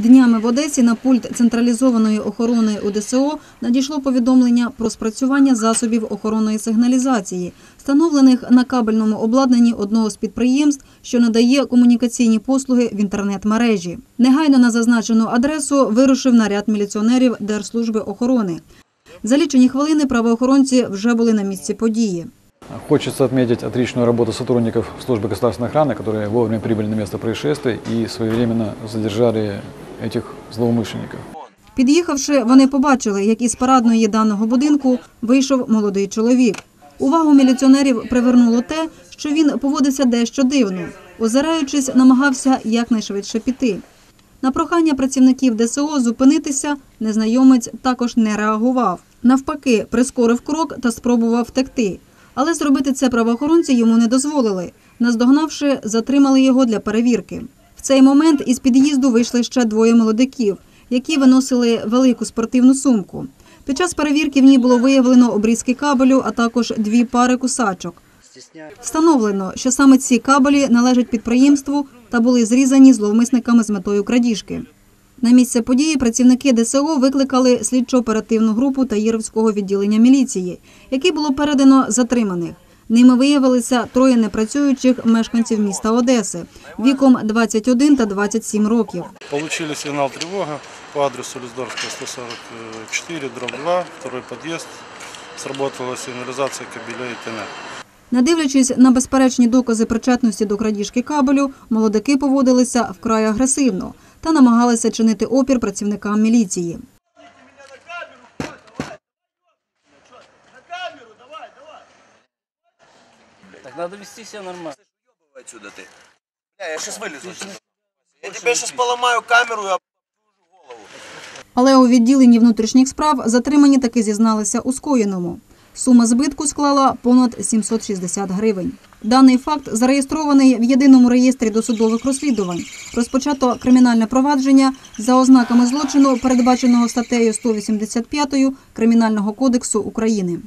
Днями в Одесі на пульт централізованої охорони УДСО надійшло повідомлення про спрацювання засобів охоронної сигналізації, встановлених на кабельному обладнанні одного з підприємств, що надає комунікаційні послуги в інтернет-мережі. Негайно на зазначену адресу вирушив наряд міліціонерів Держслужби охорони. За лічені хвилини правоохоронці вже були на місці події. Хочется отметить отличную работу сотрудников службы государственной охраны, которые вовремя прибыли на место происшествия и своевременно задержали этих злоумышленников. Під'їхавши, вони побачили, як із парадної даного будинку вийшов молодий чоловік. Увагу міліціонерів привернуло те, що він поводився дещо дивно. Озираючись, намагався якнайшвидше піти. На прохання працівників ДСО зупинитися незнайомець також не реагував. Навпаки, прискорив крок та спробував втекти. Але зробити це правоохоронці йому не дозволили. Наздогнавши, затримали його для перевірки. Цей момент із під'їзду вийшли ще двоє молодиків, які виносили велику спортивну сумку. Під час перевірки в ній було виявлено обрізки кабелю, а також дві пари кусачок. Встановлено, що саме ці кабелі належать підприємству та були зрізані зловмисниками з метою крадіжки. На місце події працівники ДСО викликали слідчо-оперативну групу Таїровського відділення міліції, який було передано затриманих. Ними виявилися троє непрацюючих мешканців міста Одеси віком 21 та 27 років. Получили сигнал тревога по адресу Люздорская 144, дробь 2, второй подъезд. Сработала сигнализация кабеля и ТНР. Не дивлячись на безперечні докази причетності до крадіжки кабелю, молодики поводилися вкрай агресивно та намагалися чинити опір працівникам міліції. Так надо вести себя нормально. отсюда ты. Бля, я сейчас вылезу. отсюда. Я тебе сейчас поломаю камеру и об- Але у відділенні внутрішніх справ затримані таки зізналися у скоєному. Сума збитку склала понад 760 гривень. Даний факт зареєстрований в єдиному реєстрі досудових розслідувань. Розпочато кримінальне провадження за ознаками злочину, передбаченого статтею 185 Кримінального кодексу України.